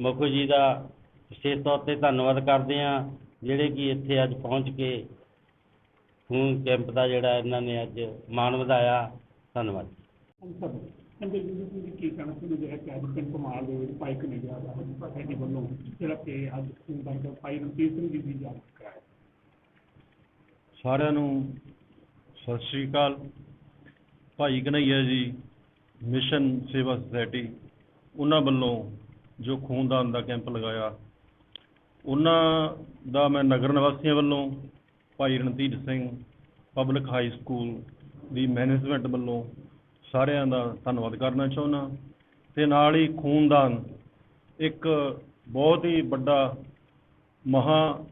S5: ਮੁੱਖ ਜੀ ਦਾ ਵਿਸ਼ੇਸ਼ ਤੌਰ ਤੇ ਧੰਨਵਾਦ ਕਰਦੇ ਹਾਂ। ਜਿਹੜੇ ਕਿ ਇੱਥੇ ਅੱਜ ਪਹੁੰਚ ਕੇ ਖੂਨ ਕੈਂਪ ਦਾ ਜਿਹੜਾ ਇਹਨਾਂ ਨੇ ਅੱਜ ਮਾਣ ਵਧਾਇਆ ਧੰਨਵਾਦ।
S2: ਜੀ ਤੁਸੀਂ ਕੀ ਕਹਿਣਾ ਚਾਹੁੰਦੇ ਜਿਹੜਾ ਕਿ ਅੱਜ ਪਿੰਡ ਕਮਾਲ ਦੇ ਵਿੱਚ ਭਾਈ ਕਨੇਡਾ ਦਾ ਸਾਡੇ ਵੱਲੋਂ ਜਿਹੜਾ ਕਿ ਅੱਜ ਖੂਨਦਾਨ ਕੈਂਪ ਭਾਈ ਰਣਜੀਤ ਸਿੰਘ ਜੀ ਦੀ ਯਾਦ ਕਰਾਇਆ
S3: ਸਾਰਿਆਂ ਨੂੰ ਸਤਿ ਸ੍ਰੀ ਅਕਾਲ। ਭਾਈ ਕਨਈਆ ਜੀ ਮਿਸ਼ਨ ਸੇਵਾ ਸੁਸਾਇਟੀ ਉਹਨਾਂ ਵੱਲੋਂ ਜੋ ਖੂਨਦਾਨ ਦਾ ਕੈਂਪ ਲਗਾਇਆ ਉਹਨਾਂ ਦਾ ਮੈਂ ਨਗਰ ਨਿਵਾਸੀਆਂ ਵੱਲੋਂ Bhai Randhir Singh public high school ਦੀ ਮੈਨੇਜਮੈਂਟ ਵੱਲੋਂ ਸਾਰਿਆਂ ਦਾ ਧੰਨਵਾਦ ਕਰਨਾ ਚਾਹੁੰਦਾ। ਤੇ ਨਾਲ ਹੀ ਖੂਨਦਾਨ ਇੱਕ ਬਹੁਤ ਹੀ ਵੱਡਾ ਮਹਾ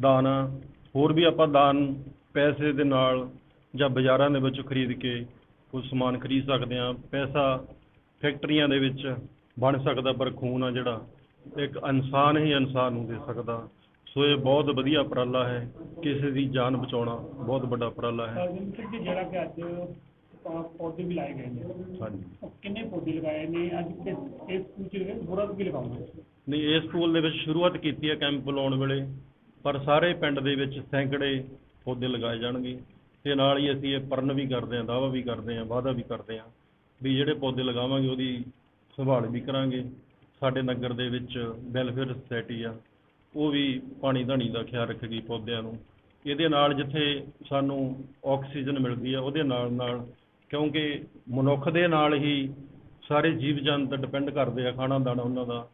S3: ਦਾਨ ਆ। ਹੋਰ ਵੀ ਆਪਾਂ ਦਾਨ ਪੈਸੇ ਦੇ ਨਾਲ ਜਾਂ ਬਾਜ਼ਾਰਾਂ ਦੇ ਵਿੱਚ ਖਰੀਦ ਕੇ ਕੋਈ ਸਮਾਨ ਖਰੀਦ ਸਕਦੇ ਆ ਪੈਸਾ ਫੈਕਟਰੀਆਂ ਦੇ ਵਿੱਚ ਬਣ ਸਕਦਾ ਪਰ ਖੂਨ ਆ ਜਿਹੜਾ। ਇੱਕ ਇਨਸਾਨ ਹੀ ਇਨਸਾਨ ਨੂੰ ਦੇ ਸਕਦਾ। ਸੋ ਇਹ ਬਹੁਤ ਵਧੀਆ ਉਪਰਾਲਾ ਹੈ। ਕਿਸੇ ਦੀ ਜਾਨ ਬਚਾਉਣਾ ਬਹੁਤ ਵੱਡਾ ਉਪਰਾਲਾ ਹੈ।
S2: ਰਣਜੀਤ ਸਿੰਘ ਜੀ ਜਿਹੜਾ ਕਿ ਅੱਜ ਅਹ, ਪੌਦੇ ਵੀ ਲਾਏ ਗਏ ਨੇ।
S3: ਹਾਂਜੀ।
S2: ਉਹ ਕਿੰਨੇ ਪੌਦੇ ਲਗਾਏ ਨੇ? ਅੱਜ ਕਿਸ ਇਸ ਵਿੱਚ ਬੁਰਾ ਵੀ ਲਗਾਉਂਗੇ
S3: ਨਹੀਂ ਇਸ ਸਕੂਲ ਦੇ ਵਿੱਚ ਸ਼ੁਰੂਆਤ ਕੀਤੀ ਹੈ ਕੈਂਪ ਲਾਉਣ ਵੇਲੇ। ਪਰ ਸਾਰੇ ਪਿੰਡ ਦੇ ਵਿੱਚ ਸੈਂਕੜੇ ਪੌਦੇ ਲਗਾਏ ਜਾਣਗੇ। ਤੇ ਨਾਲ ਹੀ ਅਸੀਂ ਇਹ ਪਰਨ ਵੀ ਕਰਦੇ ਹਾਂ ਦਾਅਵਾ ਵੀ ਕਰਦੇ ਹਾਂ ਵਾਅਦਾ ਵੀ ਕਰਦੇ ਹਾਂ ਵੀ ਜਿਹੜੇ ਪੌਦੇ ਲਗਾਵਾਂਗੇ ਉਹਦੀ ਸੰਭਾਲ ਵੀ ਕਰਾਂਗੇ। ਸਾਡੇ ਨਗਰ ਦੇ ਵਿੱਚ ਵੈਲਫੇਅਰ ਸੁਸਾਇਟੀ ਆ, ਉਹ ਵੀ ਪਾਣੀ ਧਾਣੀ ਦਾ ਖਿਆਲ ਰੱਖੇਗੀ ਪੌਦਿਆਂ ਨੂੰ। ਇਹਦੇ ਨਾਲ ਜਿੱਥੇ ਸਾਨੂੰ ਆਕਸੀਜਨ ਮਿਲਦੀ ਆ, ਉਹਦੇ ਨਾਲ ਨਾਲ ਕਿਉਂਕਿ ਮਨੁੱਖ ਦੇ ਨਾਲ ਹੀ ਸਾਰੇ ਜੀਵ ਜੰਤ ਡਿਪੈਂਡ ਕਰਦੇ ਆ ਖਾਣਾ, ਦਾਣਾ, ਉਹਨਾਂ ਦਾ,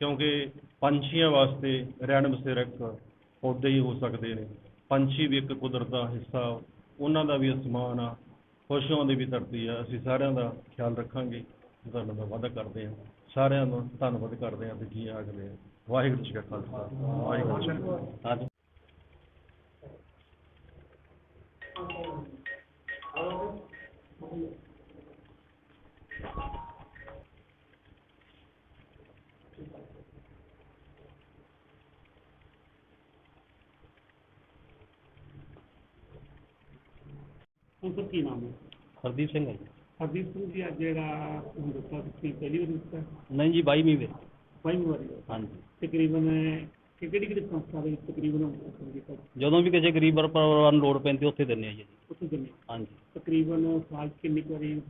S3: ਕਿਉਂਕਿ ਪੰਛੀਆਂ ਵਾਸਤੇ ਰਹਿਣ ਬਸੇਰਾ ਇੱਕ ਪੌਦੇ ਹੀ ਹੋ ਸਕਦੇ ਨੇ। ਪੰਛੀ ਵੀ ਇੱਕ ਕੁਦਰਤ ਦਾ ਹਿੱਸਾ, ਉਹਨਾਂ ਦਾ ਵੀ ਅਸਮਾਨ ਆ, ਖੁਸ਼ੀਆਂ ਦੀ ਵੀ ਧਰਤੀ ਆ, ਅਸੀਂ ਸਾਰਿਆਂ ਦਾ ਖਿਆਲ ਰੱਖਾਂਗੇ।
S6: ਤੁਹਾਨੂੰ ਦਾ ਵਾਅਦਾ ਕਰਦੇ ਹਾਂ। ਸਾਰਿਆਂ ਨੂੰ ਧੰਨਵਾਦ ਕਰਦੇ ਹਾਂ ਤੇ ਜੀ ਆਖਦੇ ਹਾਂ ਵਾਹਿਗੁਰੂ ਜੀ ਕਾ ਖਾਲਸਾ। ਵਾਹਿਗੁਰੂ ਜੀ ਕੀ ਫਤਿਹ।
S2: ਕੀ ਨਾਮ ਹੈ?
S5: ਹਰਦੀਪ ਸਿੰਘ ਹੈ। ਜੀ
S2: ਹਰਦੀਪ ਸਿੰਘ ਜੀ ਅੱਜ ਜਿਹੜਾ ਹਿੰਦੁਸਤਾਨ ਤੁਸੀਂ ਪਹਿਲੀ ਵਾਰ ਦਿੱਤਾ?
S5: ਨਹੀਂ ਜੀ 22ਵੀਂ ਵੇ
S2: ਪਹਿਲੀ ਵਾਰੀ।
S5: ਹਾਂਜੀ।
S2: ਤਕਰੀਬਨ ਕਿਹੜੀ ਕਿਹੜੀ ਸੰਸਥਾ ਦੇ ਵਿੱਚ ਤਕਰੀਬਨ ਉਹ ਕੀਤਾ
S5: ਜਦੋਂ ਵੀ ਕਿਸੇ ਗਰੀਬ ਪਰਿਵਾਰ ਨੂੰ ਲੋੜ ਪੈਂਦੀ ਉੱਥੇ ਦਿੰਦੇ ਆ ਜੀ
S2: ਉੱਥੇ
S5: ਹਾਂਜੀ।
S2: ਤਕਰੀਬਨ ਸਾਲ ਕਿੰਨੀ ਵਾਰੀ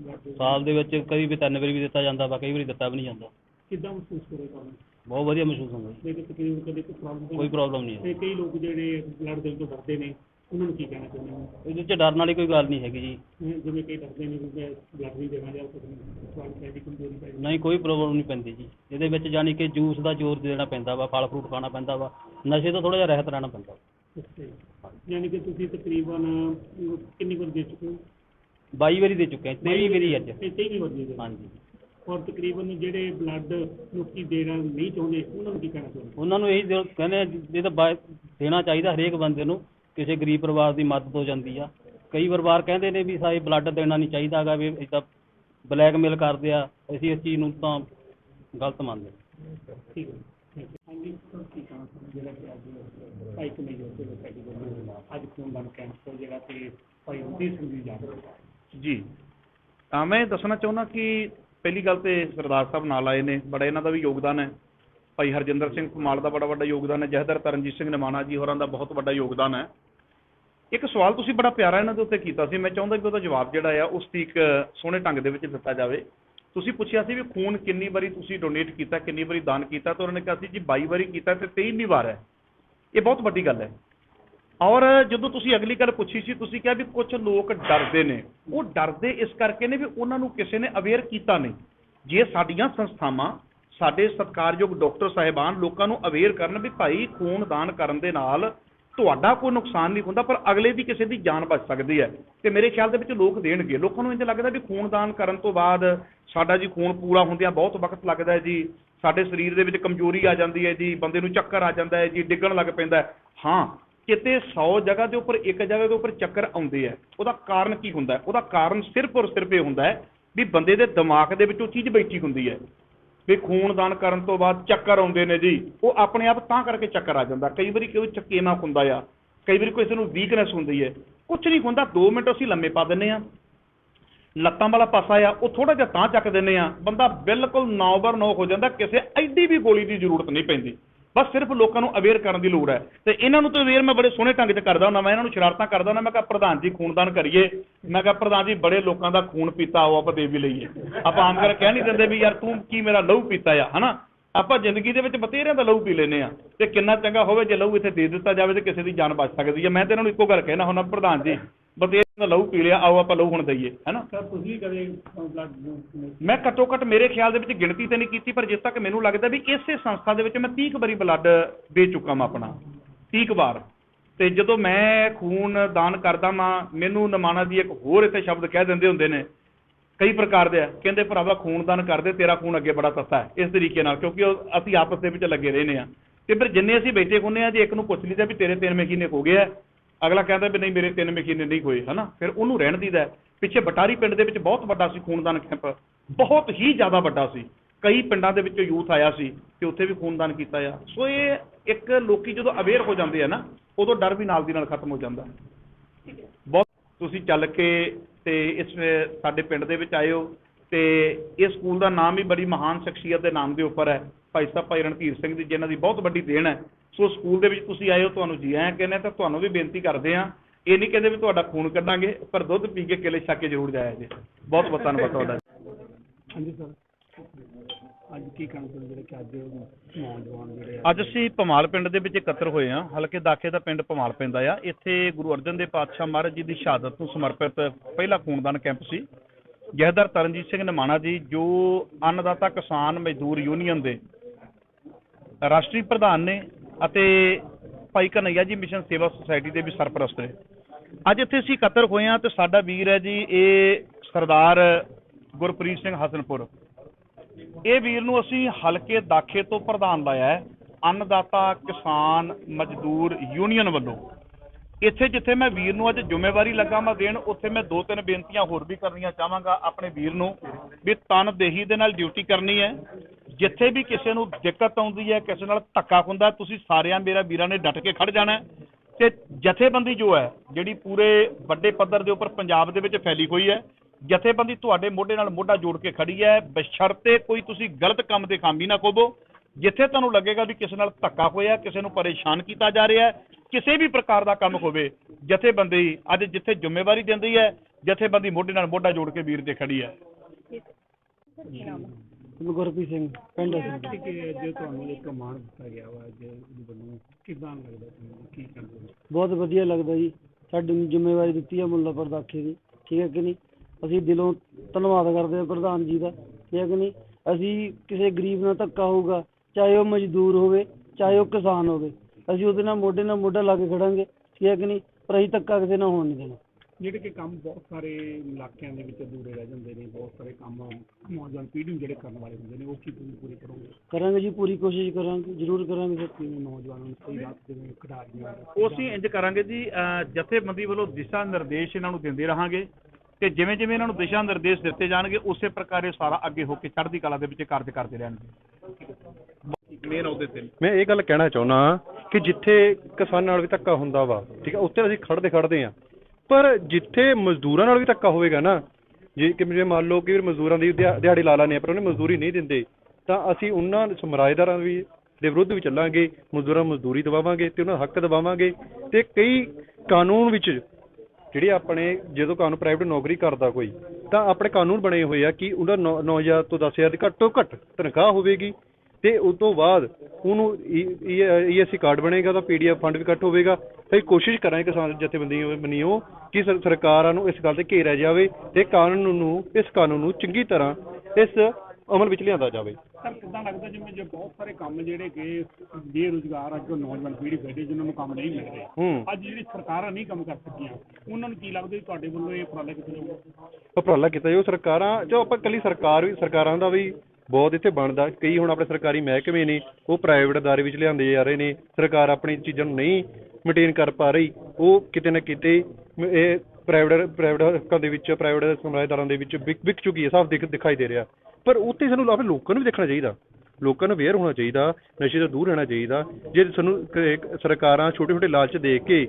S5: ਦੇ ਵਿੱਚ ਕਈ ਵੀ ਤਿੰਨ ਵਾਰੀ ਵੀ ਦਿੱਤਾ ਜਾਂਦਾ ਵਾ ਕਈ ਵਾਰੀ ਦਿੱਤਾ ਵੀ ਨਹੀਂ ਜਾਂਦਾ।
S2: ਕਿੱਦਾਂ ਮਹਿਸੂਸ ਕਰੇ ਤੁਹਾਨੂੰ?
S5: ਬਹੁਤ ਵਧੀਆ ਮਹਿਸੂਸ ਹੁੰਦਾ ਜੀ।
S2: ਕੋਈ ਪ੍ਰੋਬਲਮ
S5: ਨਹੀਂ। ਹੈ
S2: ਤੇ ਕਈ ਲੋਕ ਜਿਹੜੇ ਬਲੱਡ ਦੇਣ ਤੋਂ ਡਰਦੇ ਨੇ। ਉਹਨਾਂ ਨੂੰ ਕੀ ਕਹਿਣਾ ਚਾਹੁੰਦੇ ਹੋ?
S5: ਇਹਦੇ ਚ ਡਰਨ ਵਾਲੀ ਕੋਈ ਗੱਲ ਨਹੀਂ ਹੈਗੀ ਜੀ।
S2: ਅਹ ਜਿਵੇਂ ਕਈ ਡਰਦੇ ਨੇ ਕਿ ਬਲੱਡ ਨਹੀਂ ਦੇਣਾ ਜਾਂ ਕੁਝ ਨਹੀਂ ਸਵਾਲ ਪੈ ਦੀ ਕਮਜ਼ੋਰੀ ਪੈ ਜਾਏ।
S5: ਨਹੀਂ ਕੋਈ ਪ੍ਰੋਬਲਮ ਨਹੀਂ ਪੈਂਦੀ ਜੀ। ਇਹਦੇ ਵਿੱਚ ਜਾਨੀ ਕਿ ਜੂਸ ਦਾ ਜ਼ੋਰ ਦੇਣਾ ਪੈਂਦਾ ਵਾ ਫਲ ਫਰੂਟ ਖਾਣਾ ਪੈਂਦਾ ਵਾ ਨਸ਼ੇ ਤੋਂ ਥੋੜਾ ਜਿਹਾ ਰਹਿਤ ਰਹਿਣਾ ਪੈਂਦਾ।
S2: ਯਾਨੀ ਕਿ ਤੁਸੀਂ ਤਕਰੀਬਨ ਕਿੰਨੀ ਵਾਰ ਦੇ ਚੁੱਕੇ ਹੋ?
S5: 22 ਵਾਰੀ ਦੇ ਚੁੱਕੇ ਹਾਂ 23 ਵਾਰੀ ਅੱਜ।
S2: ਤੇ 23 ਵਾਰ ਦੇ ਚੁੱਕੇ ਹੋ।
S5: ਹਾਂਜੀ।
S2: ਔਰ ਤਕਰੀਬਨ ਜਿਹੜੇ ਬਲੱਡ ਲੋਕੀ ਦੇਣਾ ਨਹੀਂ ਚਾਹੁੰਦੇ ਉਹਨਾਂ ਨੂੰ ਕੀ ਕਹਿਣਾ ਚਾਹੁੰਦੇ
S5: ਉਹਨਾਂ ਨੂੰ ਇਹੀ ਦਿਓ- ਕਹਿੰਦੇ ਆ ਜੀ, ਇਹ ਤਾਂ ਬਾ- ਦੇਣਾ ਚਾਹੀਦਾ ਹਰੇਕ ਬੰਦੇ ਨੂੰ ਕਿਸੇ ਗਰੀਬ ਪਰਿਵਾਰ ਦੀ ਮਦਦ ਹੋ ਜਾਂਦੀ ਆ। ਕਈ ਪਰਿਵਾਰ ਕਹਿੰਦੇ ਨੇ ਵੀ ਸਾਈ ਬਲੱਡ ਦੇਣਾ ਨਹੀਂ ਚਾਹੀਦਾ ਹੈਗਾ ਵੀ ਇਦਾਂ ਬਲੈਕਮੇਲ ਕਰਦੇ ਆ ਅਸੀਂ ਇਸ ਚੀਜ਼ ਨੂੰ ਤਾਂ ਗਲਤ ਮੰਨਦੇ ਹਾਂ।
S2: ਠੀਕ ਹੈ ਠੀਕ ਹੈ। ਹਾਂਜੀ ਸਰ ਕੀ ਕਹਿਣਾ ਚਾਹੁੰਦੇ ਜਿਹੜਾ ਕਿ ਅੱਜ ਭਾਈ ਕਮੇਟੀ ਦੇ ਵਿੱਚ ਸਾਡੀ ਬੋਲੀ ਅੱਜ ਖੂਨਦਾਨ ਕੈਂਪ ਜਿਹੜਾ ਕਿ ਭਾਈ ਰਣਜੀਤ ਸਿੰਘ ਜੀ ਜਾ ਰਹੇ
S1: ਜੀ ਤਾਂ ਮੈਂ ਇਹ ਦੱਸਣਾ ਚਾਹੁੰਦਾ ਕਿ ਪਹਿਲੀ ਗੱਲ ਤੇ ਸਰਦਾਰ ਸਾਹਿਬ ਨਾਲ ਆਏ ਨੇ ਬੜਾ ਇਹਨਾਂ ਦਾ ਵੀ ਯੋਗਦਾਨ ਹੈ। ਭਾਈ ਹਰਜਿੰਦਰ ਸਿੰਘ ਕੁਮਾਲ ਦਾ ਬੜਾ ਵੱਡਾ ਯੋਗਦਾਨ ਹੈ ਜਹਦਰ ਤਰਨਜੀਤ ਸਿੰਘ ਨਿਮਾਣਾ ਜੀ ਹੋਰਾਂ ਦਾ ਬਹੁਤ ਵੱਡਾ ਯੋਗਦਾਨ ਹੈ। ਇੱਕ ਸਵਾਲ ਤੁਸੀਂ ਬੜਾ ਪਿਆਰਾ ਇਹਨਾਂ ਦੇ ਉੱਤੇ ਕੀਤਾ ਸੀ, ਮੈਂ ਚਾਹੁੰਦਾ ਕਿ ਉਹਦਾ ਜਵਾਬ ਜਿਹੜਾ ਆ, ਉਸ ਦੀ ਸੋਹਣੇ ਢੰਗ ਦੇ ਵਿੱਚ ਦਿੱਤਾ ਜਾਵੇ। ਤੁਸੀਂ ਪੁੱਛਿਆ ਸੀ ਵੀ ਖੂਨ ਕਿੰਨੀ ਵਾਰੀ ਤੁਸੀਂ ਡੋਨੇਟ ਕੀਤਾ, ਕਿੰਨੀ ਵਾਰੀ ਦਾਨ ਕੀਤਾ, ਤਾਂ ਉਹਨਾਂ ਨੇ ਕਿਹਾ ਸੀ ਜੀ 22 ਵਾਰੀ ਕੀਤਾ ਤੇ 23ਵੀਂ ਵਾਰ ਹੈ। ਇਹ ਬਹੁਤ ਵੱਡੀ ਗੱਲ ਹੈ। ਔਰ ਜਦੋਂ ਤੁਸੀਂ ਅਗਲੀ ਗੱਲ ਪੁੱਛੀ ਸੀ, ਤੁਸੀਂ ਕਿਹਾ ਵੀ ਕੁਝ ਲੋਕ ਡਰਦੇ ਨੇ। ਉਹ ਡਰਦੇ ਇਸ ਕਰਕੇ ਨੇ ਵੀ ਉਹਨਾਂ ਨੂੰ ਕਿਸੇ ਨੇ ਅਵੇਅਰ ਕੀਤਾ ਨਹੀਂ। ਜੇ ਸਾਡੀਆਂ ਸੰਸਥਾਵਾਂ, ਸਾਡੇ ਸਤਿਕਾਰਯੋਗ ਡਾਕਟਰ ਸਾਹਿਬਾਨ ਲੋਕਾਂ ਨੂੰ ਅਵੇਅਰ ਕਰਨ ਵੀ ਭਾਈ ਖੂਨ ਦਾਨ ਕਰਨ ਦੇ ਨਾਲ ਤੁਹਾਡਾ ਕੋਈ ਨੁਕਸਾਨ ਨਹੀਂ ਹੁੰਦਾ, ਪਰ ਅਗਲੇ ਦੀ ਕਿਸੇ ਦੀ ਜਾਨ ਬਚ ਸਕਦੀ ਹੈ। ਤੇ ਮੇਰੇ ਖਿਆਲ ਦੇ ਵਿੱਚ ਲੋਕ ਦੇਣਗੇ। ਲੋਕਾਂ ਨੂੰ ਇੰਜ ਲੱਗਦਾ ਵੀ ਖੂਨਦਾਨ ਕਰਨ ਤੋਂ ਬਾਅਦ ਸਾਡਾ ਜੀ ਖੂਨ ਪੂਰਾ ਹੁੰਦਿਆਂ ਬਹੁਤ ਵਕਤ ਲੱਗਦਾ ਹੈ ਜੀ। ਸਾਡੇ ਸਰੀਰ ਦੇ ਵਿੱਚ ਕਮਜ਼ੋਰੀ ਆ ਜਾਂਦੀ ਹੈ ਜੀ, ਬੰਦੇ ਨੂੰ ਚੱਕਰ ਆ ਜਾਂਦਾ ਹੈ ਜੀ, ਡਿੱਗਣ ਲੱਗ ਪੈਂਦਾ ਹਾਂ। ਕਿਤੇ 100 ਜਗ੍ਹਾ ਦੇ ਉੱਪਰ, ਇੱਕ ਜਗ੍ਹਾ ਦੇ ਉੱਪਰ ਚੱਕਰ ਆਉਂਦੇ ਆ ਉਹਦਾ ਕਾਰਨ ਕੀ ਹੁੰਦਾ ਉਹਦਾ ਕਾਰਨ ਸਿਰਫ ਔਰ ਸਿਰਫ ਇਹ ਹੁੰਦਾ ਹੈ ਵੀ ਬੰਦੇ ਦੇ ਦਿਮਾਗ ਦੇ ਵਿੱਚ ਉਹ ਚੀਜ਼ ਬੈਠੀ ਹੁੰਦੀ ਹੈ। ਵੀ ਖੂਨਦਾਨ ਕਰਨ ਤੋਂ ਬਾਅਦ ਚੱਕਰ ਆਉਂਦੇ ਨੇ ਜੀ। ਉਹ ਆਪਣੇ ਆਪ ਤਾਂ ਕਰਕੇ ਚੱਕਰ ਆ ਜਾਂਦਾ। ਕਈ ਵਾਰੀ ਕੋਈ ਚੱਕੇ ਚੱਕੇਮਾ ਹੁੰਦਾ ਆ। ਕਈ ਵਾਰੀ ਕਿਸੇ ਨੂੰ ਵੀਕਨੈਸ ਹੁੰਦੀ ਹੈ। ਕੁਝ ਨਹੀਂ ਹੁੰਦਾ। 2 ਮਿੰਟ ਅਸੀਂ ਲੰਮੇ ਪਾ ਦਿੰਨੇ ਆ ਲੱਤਾਂ ਵਾਲਾ ਪਾਸਾ ਆ, ਉਹ ਥੋੜਾ ਜਿਹਾ ਤਾਂ ਚੱਕ ਦਿੰਨੇ ਆ ਬੰਦਾ ਬਿਲਕੁਲ ਨੌ ਬਰ ਨੌ ਹੋ ਜਾਂਦਾ। ਕਿਸੇ ਐਡੀ ਵੀ ਗੋਲੀ ਦੀ ਜ਼ਰੂਰਤ ਨਹੀਂ ਪੈਂਦੀ। ਬਸ ਸਿਰਫ ਲੋਕਾਂ ਨੂੰ ਅਵੇਅਰ ਕਰਨ ਦੀ ਲੋੜ ਹੈ। ਤੇ ਇਹਨਾਂ ਨੂੰ ਤਾਂ ਅਵੇਅਰ ਮੈਂ ਬੜੇ ਸੋਹਣੇ ਢੰਗ 'ਚ ਕਰਦਾ ਹੁੰਦਾ, ਮੈਂ ਇਹਨਾਂ ਨੂੰ ਸ਼ਰਾਰਤਾਂ ਕਰਦਾ ਹੁੰਦਾ, ਮੈਂ ਕਿਹਾ ਪ੍ਰਧਾਨ ਜੀ, ਖੂਨਦਾਨ ਕਰੀਏ। ਮੈਂ ਕਿਹਾ ਪ੍ਰਧਾਨ ਜੀ, ਬੜੇ ਲੋਕਾਂ ਦਾ ਖੂਨ ਪੀਤਾ ਆਓ ਆਪਾਂ ਦੇ ਵੀ ਲਈਏ। ਆਪਾਂ ਆਮ ਕਰ ਕਹਿ ਨਹੀਂ ਦਿੰਦੇ ਵੀ ਯਾਰ ਤੂੰ ਕੀ ਮੇਰਾ ਲਹੂ ਪੀਤਾ ਆ, ਹਨਾ? ਆਪਾਂ ਜ਼ਿੰਦਗੀ ਦੇ ਵਿੱਚ ਬਤੇਰਿਆਂ ਦਾ ਲਹੂ ਪੀ ਲੈਨੇ ਆ ਤੇ ਕਿੰਨਾ ਚੰਗਾ ਹੋਵੇ ਜੇ ਲਹੂ ਇੱਥੇ ਦੇ ਦਿੱਤਾ ਜਾਵੇ ਤੇ ਕਿਸੇ ਦੀ ਜਾਨ ਬਚ ਸਕਦੀ ਹੈ। ਮੈਂ ਤੇ ਇਹਨਾਂ ਨੂੰ ਇੱਕੋ ਗੱਲ ਕਹਿਣਾ ਹੁੰਦਾ, ਪ੍ਰਧਾਨ ਜੀ ਬਤੇਰਿਆਂ ਦਾ ਲਹੂ ਪੀ ਲਿਆ ਆਓ ਆਪਾਂ ਲਹੂ ਹੁਣ ਦਈਏ ਹੈਨਾ?
S2: ਸਰ ਤੁਸੀਂ ਕਦੇ ਬਲੱਡ
S1: ਮੈਂ ਘੱਟੋ ਘੱਟ ਮੇਰੇ ਖਿਆਲ ਦੇ ਵਿੱਚ ਗਿਣਤੀ ਤੇ ਨਹੀਂ ਕੀਤੀ ਪਰ ਜਿਸ ਤੱਕ ਮੈਨੂੰ ਲੱਗਦਾ ਵੀ ਇਸੇ ਸੰਸਥਾ ਦੇ ਵਿੱਚ ਮੈਂ 30 ਕੁ ਵਾਰੀ ਬਲੱਡ ਦੇ ਚੁੱਕਾ ਮੈਂ ਆਪਣਾ 30 ਕੁ ਵਾਰ। ਤੇ ਜਦੋਂ ਮੈਂ ਖੂਨ ਦਾਨ ਕਰਦਾ ਮਾਂ ਮੈਨੂੰ ਨਮਾਣਾ ਦੀ ਇੱਕ ਹੋਰ ਇੱਥੇ ਸ਼ਬਦ ਕਹਿ ਦਿੰਦੇ ਹੁੰਦੇ ਨੇ ਕਈ ਪ੍ਰਕਾਰ ਦੇ ਆ। ਕਹਿੰਦੇ ਭਰਾਵਾ ਖੂਨ ਦਾਨ ਕਰਦੇ ਤੇਰਾ ਖੂਨ ਅੱਗੇ ਬੜਾ ਸਸਤਾ ਹੈ। ਇਸ ਤਰੀਕੇ ਨਾਲ ਕਿਉਂਕਿ ਉਹ ਅਸੀਂ ਆਪਸ ਦੇ ਵਿੱਚ ਲੱਗੇ ਰਹਿੰਦੇ ਆ। ਤੇ ਫਿਰ ਜਿੰਨੇ ਅਸੀਂ ਬੈਠੇ ਹੁੰਨੇ ਆ ਜੇ ਇੱਕ ਨੂੰ ਪੁੱਛ ਲਈਦਾ ਵੀ ਤੇਰੇ ਤਿੰਨ ਮਹੀਨੇ ਹੋ ਗਏ ਆ ਅਗਲਾ ਕਹਿੰਦਾ ਵੀ ਨਹੀਂ ਮੇਰੇ ਤਿੰਨ ਮਹੀਨੇ ਨਹੀਂ ਹੋਏ ਹਨਾ? ਫਿਰ ਉਹਨੂੰ ਰਹਿਣ ਦੀਦਾ। ਪਿੱਛੇ ਬਟਾਰੀ ਪਿੰਡ ਦੇ ਵਿੱਚ ਬਹੁਤ ਵੱਡਾ ਸੀ ਖੂਨਦਾਨ ਕੈਂਪ। ਬਹੁਤ ਹੀ ਜ਼ਿਆਦਾ ਵੱਡਾ ਸੀ। ਕਈ ਪਿੰਡਾਂ ਦੇ ਵਿੱਚੋਂ ਯੂਥ ਆਇਆ ਸੀ ਤੇ ਉੱਥੇ ਵੀ ਖੂਨਦਾਨ ਕੀਤਾ ਆ। ਸੋ ਇਹ ਇੱਕ ਲੋਕੀ ਜਦੋਂ ਅਵੇਅਰ ਹੋ ਜਾਂਦੇ ਆ ਨਾ ਉਦੋਂ ਡਰ ਵੀ ਨਾਲ ਦੀ ਨਾਲ ਖਤਮ ਹੋ ਜਾਂਦਾ। ਬਹੁਤ ਤੁਸੀਂ ਚੱਲ ਕੇ ਤੇ ਇਸ ਸਾਡੇ ਪਿੰਡ ਦੇ ਵਿੱਚ ਹੋ ਤੇ ਇਹ ਸਕੂਲ ਦਾ ਨਾਮ ਹੀ ਬੜੀ ਮਹਾਨ ਸ਼ਖਸੀਅਤ ਦੇ ਨਾਮ ਦੇ ਉੱਪਰ ਹੈ। ਭਾਈ ਸਾਹਿਬ ਭਾਈ ਰਣਧੀਰ ਸਿੰਘ ਜੀ ਜਿਨ੍ਹਾਂ ਦੀ ਬਹੁਤ ਵੱਡੀ ਦੇਣ ਹੈ। ਸੋ ਸਕੂਲ ਦੇ ਵਿੱਚ ਤੁਸੀਂ ਆਏ ਹੋ ਤੁਹਾਨੂੰ ਜੀ ਆਇਆਂ ਕਹਿੰਦੇ ਤਾਂ ਤੁਹਾਨੂੰ ਵੀ ਬੇਨਤੀ ਕਰਦੇ ਹਾਂ ਇਹ ਨਹੀਂ ਕਹਿੰਦੇ ਵੀ ਤੁਹਾਡਾ ਖੂਨ ਕੱਢਾਂਗੇ ਪਰ ਦੁੱਧ ਪੀ ਕੇ ਕਿਲੇ ਛੱਕ ਕੇ ਜ਼ਰੂਰ ਜਾਇਆ ਜੀ। ਬਹੁਤ ਬਹੁਤ ਧੰਨਵਾਦ ਤੁਹਾਡਾ
S2: ਹਾਂਜੀ ਸਰ। ਅੱਜ ਕੀ ਕਹਿਣਾ ਚਾਹੁੰਦੇ ਜਿਹੜੇ ਕਿ ਅੱਜ ਨੌਜਵਾਨ ਜਿਹੜੇ
S1: ਅੱਜ ਅਸੀਂ ਪਮਾਲ ਪਿੰਡ ਦੇ ਵਿੱਚ ਇਕੱਤਰ ਹੋਏ ਹਾਂ। ਹਲਕੇ ਦਾਖੇ ਦਾ ਪਿੰਡ ਪਮਾਲ ਪੈਂਦਾ ਆ ਇੱਥੇ ਗੁਰੂ ਅਰਜਨ ਦੇਵ ਪਾਤਸ਼ਾਹ ਮਹਾਰਾਜ ਜੀ ਦੀ ਸ਼ਹਾਦਤ ਨੂੰ ਸਮਰਪਿਤ ਪਹਿਲਾ ਖੂਨਦਾਨ ਕੈਂਪ ਸੀ। ਜਹਦਰ ਤਰਨਜੀਤ ਸਿੰਘ ਨਿਮਾਣਾ ਜੀ ਜੋ ਅੰਨਦਾਤਾ ਕਿਸਾਨ ਮਜ਼ਦੂਰ ਯੂਨੀਅਨ ਦੇ ਰਾਸ਼ਟਰੀ ਪ੍ਰਧਾਨ ਨੇ ਅਤੇ ਭਾਈ ਕਨਈਆ ਜੀ ਮਿਸ਼ਨ ਸੇਵਾ ਸੁਸਾਇਟੀ ਦੇ ਵੀ ਸਰਪ੍ਰਸਤ ਨੇ। ਅੱਜ ਇੱਥੇ ਅਸੀਂ ਇਕੱਤਰ ਹੋਏ ਹਾਂ ਤੇ ਸਾਡਾ ਵੀਰ ਹੈ ਜੀ, ਇਹ ਸਰਦਾਰ ਗੁਰਪ੍ਰੀਤ ਸਿੰਘ ਹਸਨਪੁਰ। ਇਹ ਵੀਰ ਨੂੰ ਅਸੀਂ ਹਲਕੇ ਦਾਖੇ ਤੋਂ ਪ੍ਰਧਾਨ ਲਾਇਆ ਹੈ। ਅੰਨਦਾਤਾ ਕਿਸਾਨ ਮਜ਼ਦੂਰ ਯੂਨੀਅਨ ਵੱਲੋਂ। ਇੱਥੇ ਜਿੱਥੇ ਮੈਂ ਵੀਰ ਨੂੰ ਅੱਜ ਜ਼ਿੰਮੇਵਾਰੀ ਲੱਗਾ ਮੈਂ ਦੇਣ, ਉੱਥੇ ਮੈਂ ਦੋ ਤਿੰਨ ਬੇਨਤੀਆਂ ਹੋਰ ਵੀ ਕਰਨੀਆਂ ਚਾਹਾਂਗਾ ਆਪਣੇ ਵੀਰ ਨੂੰ ਵੀ ਤਨਦੇਹੀ ਦੇ ਨਾਲ ਡਿਊਟੀ ਕਰਨੀ ਹੈ। ਜਿੱਥੇ ਵੀ ਕਿਸੇ ਨੂੰ ਦਿੱਕਤ ਆਉਂਦੀ ਹੈ, ਕਿਸੇ ਨਾਲ ਧੱਕਾ ਹੁੰਦਾ ਤੁਸੀਂ ਸਾਰਿਆਂ ਮੇਰਾ ਵੀਰਾਂ ਨੇ ਡਟ ਕੇ ਖੜ ਜਾਣਾ ਹੈ। ਤੇ ਜਥੇਬੰਦੀ ਜੋ ਹੈ, ਜਿਹੜੀ ਪੂਰੇ ਵੱਡੇ ਪੱਧਰ ਦੇ ਉੱਪਰ ਪੰਜਾਬ ਦੇ ਵਿੱਚ ਫੈਲੀ ਹੋਈ ਹੈ, ਜਥੇਬੰਦੀ ਤੁਹਾਡੇ ਮੋਢੇ ਨਾਲ ਮੋਢਾ ਜੋੜ ਕੇ ਖੜੀ ਹੈ। ਬਸ਼ਰਤੇ ਕੋਈ ਤੁਸੀਂ ਗਲਤ ਕੰਮ 'ਤੇ ਖਾਮੀ ਨਾ ਖੋਬੋ ਜਿੱਥੇ ਤੁਹਾਨੂੰ ਲੱਗੇਗਾ ਵੀ ਕਿਸੇ ਨਾਲ ਧੱਕਾ ਹੋਇਆ ਕਿਸੇ ਨੂੰ ਪਰੇਸ਼ਾਨ ਕੀਤਾ ਜਾ ਰਿਹਾ ਹੈ ਕਿਸੇ ਵੀ ਪ੍ਰਕਾਰ ਦਾ ਕੰਮ ਹੋਵੇ ਜਥੇਬੰਦੀ ਅੱਜ ਜਿੱਥੇ ਜ਼ਿੰਮੇਵਾਰੀ ਦਿੰਦੀ ਹੈ ਜਥੇਬੰਦੀ ਮੋਢੇ ਨਾਲ ਮੋਢਾ ਜੋੜ ਕੇ ਵੀਰ ਦੇ ਖੜੀ ਹੈ।
S7: ਗੁਰਪ੍ਰੀਤ ਸਿੰਘ ਪਿੰਡ
S2: ਕਿ ਕਿ ਅੱਜ ਤੁਹਾਨੂੰ ਇੱਕ ਮਾਣ ਦਿੱਤਾ ਗਿਆ ਵਾ ਅੱਜ ਉਹਦੇ ਵੱਲੋਂ ਕਿਦਾਂ ਲੱਗਦਾ ਤੁਹਾਨੂੰ ਕੀ ਕਰਦੇ ਹੋ?
S7: ਬਹੁਤ ਵਧੀਆ ਲੱਗਦਾ ਜੀ। ਸਾਡੀ ਨੂੰ ਜ਼ਿੰਮੇਵਾਰੀ ਦਿੱਤੀ ਹੈ ਮੁੱਲਾ ਪ੍ਰਦਾਖੇ ਦੀ ਠੀਕ ਹੈ ਕਿ ਨਹੀਂ? ਅਸੀਂ ਦਿਲੋਂ ਧੰਨਵਾਦ ਕਰਦੇ ਹਾਂ ਪ੍ਰਧਾਨ ਜੀ ਦਾ ਠੀਕ ਹੈ ਕਿ ਨਹੀਂ? ਅਸੀਂ ਕਿਸੇ ਗਰੀਬ ਨਾਲ ਧੱਕਾ ਹੋਊਗਾ ਚਾਹੇ ਉਹ ਮਜ਼ਦੂਰ ਹੋਵੇ ਚਾਹੇ ਉਹ ਕਿਸਾਨ ਹੋਵੇ ਅਸੀਂ ਉਹਦੇ ਨਾਲ ਮੋਢੇ ਨਾਲ ਮੋਢਾ ਲਾ ਕੇ ਖੜਾਂਗੇ ਠੀਕ ਹੈ ਕਿ ਨਹੀਂ? ਪਰ ਅਸੀਂ ਧੱਕਾ ਕਿਸੇ ਨਾਲ ਹੋਣ ਨਹੀਂ ਦੇਣਾ।
S2: ਜਿਹੜੇ ਕਿ ਕੰਮ ਬਹੁਤ ਸਾਰੇ ਇਲਾਕਿਆਂ ਦੇ ਵਿੱਚ ਅਧੂਰੇ ਰਹਿ ਜਾਂਦੇ ਨੇ ਬਹੁਤ ਸਾਰੇ ਕੰਮ ਨੌਜਵਾਨ ਪੀੜ੍ਹੀ ਨੂੰ ਜਿਹੜੇ ਕਰਨ ਵਾਲੇ ਹੁੰਦੇ ਨੇ ਉਹ ਕੀ ਤੁਸੀਂ ਪੂਰੇ ਕਰੋਗੇ?
S7: ਕਰਾਂਗੇ ਜੀ ਪੂਰੀ ਕੋਸ਼ਿਸ਼ ਕਰਾਂਗੇ ਜ਼ਰੂਰ ਕਰਾਂਗੇ। ਸਰ
S2: ਕਿਵੇਂ ਨੌਜਵਾਨਾਂ ਨੂੰ ਸਹੀ ਰਾਹ ਤੇ ਜਿਵੇਂ ਖਿਡਾਰੀਆਂ
S1: ਉਹ ਅਸੀਂ ਇੰਜ ਕਰਾਂਗੇ ਜੀ ਅਹ ਜਥੇਬੰਦੀ ਵੱਲੋਂ ਦਿਸ਼ਾ ਨਿਰਦੇਸ਼ ਇਹਨਾਂ ਨੂੰ ਦਿੰਦੇ ਰਹਾਂਗੇ ਤੇ ਜਿਵੇਂ ਜਿਵੇਂ ਇਹਨਾਂ ਨੂੰ ਦਿਸ਼ਾ ਨਿਰਦੇਸ਼ ਦਿੱਤੇ ਜਾਣਗੇ ਉਸੇ ਪ੍ਰਕਾਰ ਇਹ ਸਾਰਾ ਅੱਗੇ ਹੋ ਕੇ ਚੜ੍ਹਦੀ ਕਲਾ ਦੇ ਵਿੱਚ ਕਾਰਜ ਕਰਦੇ ਰਹਿਣਗੇ। ਮੇਨ ਉਹਦੇ ਤੇ।
S6: ਮੈਂ ਇਹ ਗੱਲ ਕਹਿਣਾ ਚਾਹੁੰਦਾ ਕਿ ਜਿੱਥੇ ਕਿਸਾਨਾਂ ਨਾਲ ਵੀ ਧੱਕਾ ਹੁੰਦਾ ਵਾ, ਠੀਕ ਹੈ ਉੱਥੇ ਅਸੀਂ ਖੜਦੇ ਖੜਦੇ ਆ ਪਰ ਜਿੱਥੇ ਮਜ਼ਦੂਰਾਂ ਨਾਲ ਵੀ ਧੱਕਾ ਹੋਵੇਗਾ ਨਾ, ਜੇ ਕਿ ਜੇ ਮੰਨ ਲਓ ਕਿ ਮਜ਼ਦੂਰਾਂ ਦੀ ਦਿਹਾ- ਦਿਹਾੜੀ ਲਾ ਲਾਣੇ ਪਰ ਉਹਨੇ ਮਜ਼ਦੂਰੀ ਨਹੀਂ ਦਿੰਦੇ, ਤਾਂ ਅਸੀਂ ਉਹਨਾਂ ਸਮਰਾਜਦਾਰਾਂ ਵੀ, ਦੇ ਵਿਰੁੱਧ ਵੀ ਚੱਲਾਂਗੇ, ਮਜ਼ਦੂਰਾਂ ਨੂੰ ਮਜ਼ਦੂਰੀ ਦਿਵਾਵਾਂਗੇ ਤੇ ਉਹਨਾਂ ਦਾ ਹੱਕ ਦਿਵਾਵਾਂਗੇ ਤੇ ਕਈ ਕਾਨੂੰਨ ਵਿੱਚ ਜਿਹੜੇ ਆਪਣੇ, ਜਦੋਂ ਕਾਨੂੰਨ ਪ੍ਰਾਈਵੇਟ ਨੌਕਰੀ ਕਰਦਾ ਕੋਈ, ਤਾਂ ਆਪਣੇ ਕਾਨੂੰਨ ਬਣੇ ਹੋਏ ਆ ਕਿ ਉਹਦਾ 9000 ਤੋਂ 10000 ਦੀ ਘੱਟ ਤੋਂ ਘੱਟ ਤਨਖਾਹ ਹੋਵੇਗੀ ਤੇ ਉਸ ਤੋਂ ਬਾਅਦ ਉਹਨੂੰ ਈਐਸਸੀ ਕਾਰਡ ਬਣੇਗਾ ਤਾਂ ਪੀਡੀਐਫ ਫੰਡ ਵੀ ਕੱਟ ਹੋਵੇਗਾ। ਅਸੀਂ ਕੋਸ਼ਿਸ਼ ਕਰਾਂਗੇ ਕਿਸਾਨ ਜਥੇਬੰਦੀਆਂ ਬਣੀਓ ਕਿ ਸਰ- ਸਰਕਾਰਾਂ ਨੂੰ ਇਸ ਗੱਲ ਤੇ ਘੇਰਿਆ ਜਾਵੇ ਤੇ ਕਾਨੂੰਨ ਨੂੰ ਇਸ ਕਾਨੂੰਨ ਨੂੰ ਚੰਗੀ ਤਰ੍ਹਾਂ ਇਸ ਅਮਲ ਵਿੱਚ ਲਿਆਂਦਾ ਜਾਵੇ।
S2: ਸਰ ਕਿੱਦਾਂ ਲੱਗਦਾ ਜਿਵੇਂ ਜੇ ਬਹੁਤ ਸਾਰੇ ਕੰਮ ਜਿਹੜੇ ਕਿ ਬੇਰੁਜ਼ਗਾਰ ਅੱਜ ਨੌਜਵਾਨ ਪੀੜ੍ਹੀ ਬੈਠੇ ਜਿਨ੍ਹਾਂ ਨੂੰ ਕੰਮ ਨਹੀਂ ਮਿਲ ਰਹੇ ਅੱਜ ਜਿਹੜੀ ਸਰਕਾਰਾਂ ਨਹੀਂ ਕੰਮ ਕਰ ਸਕੀਆਂ ਉਹਨਾਂ ਨੂੰ ਕੀ ਲੱਗਦਾ ਤੁਹਾਡੇ ਵੱਲੋਂ ਇਹ ਉਪਰਾਲਾ ਕੀਤਾ ਜਾਊਗਾ?
S6: ਉਪਰਾਲਾ ਕੀਤਾ ਜੋ ਸਰਕਾਰਾਂ ਜੋ ਆਪਾਂ ਕੱਲੀ ਸਰਕਾਰ ਵੀ ਸਰਕਾਰਾਂ ਦਾ ਵੀ ਬਹੁਤ ਇੱਥੇ ਬਣਦਾ। ਕਈ ਹੁਣ ਆਪਣੇ ਸਰਕਾਰੀ ਮਹਿਕਮੇ ਨੇ, ਉਹ ਪ੍ਰਾਈਵੇਟ ਅਦਾਰੇ ਵਿੱਚ ਲਿਆਂਦੇ ਜਾ ਰਹੇ ਨੇ। ਸਰਕਾਰ ਆਪਣੀ ਚੀਜ਼ਾਂ ਨੂੰ ਨਹੀਂ ਮੇਨਟੇਨ ਕਰ ਪਾ ਰਹੀ। ਉਹ ਕਿਤੇ ਨਾ ਕਿਤੇ ਇਹ ਪ੍ਰਾਈਵੇਟ ਪ੍ਰਾਈਵੇਟ ਹੱਕਾਂ ਦੇ ਵਿੱਚ ਪ੍ਰਾਈਵੇਟ ਸਮਰਾਜਦਾਰਾਂ ਦੇ ਵਿੱਚ ਵਿਕ ਵਿਕ ਚੁੱਕੀ ਹੈ। ਸਾਫ਼ ਦਿਖ, ਦਿਖਾਈ ਦੇ ਰਿਹਾ। ਪਰ ਉੱਥੇ ਸਾਨੂੰ ਆਪਣੇ ਲੋਕਾਂ ਨੂੰ ਵੀ ਦੇਖਣਾ ਚਾਹੀਦਾ। ਲੋਕਾਂ ਨੂੰ ਅਵੇਅਰ ਹੋਣਾ ਚਾਹੀਦਾ। ਨਸ਼ੇ ਤੋਂ ਦੂਰ ਰਹਿਣਾ ਚਾਹੀਦਾ। ਜੇ ਸਾਨੂੰ ਸਰਕਾਰਾਂ ਛੋਟੇ ਛੋਟੇ ਲਾਲਚ ਦੇ ਕੇ,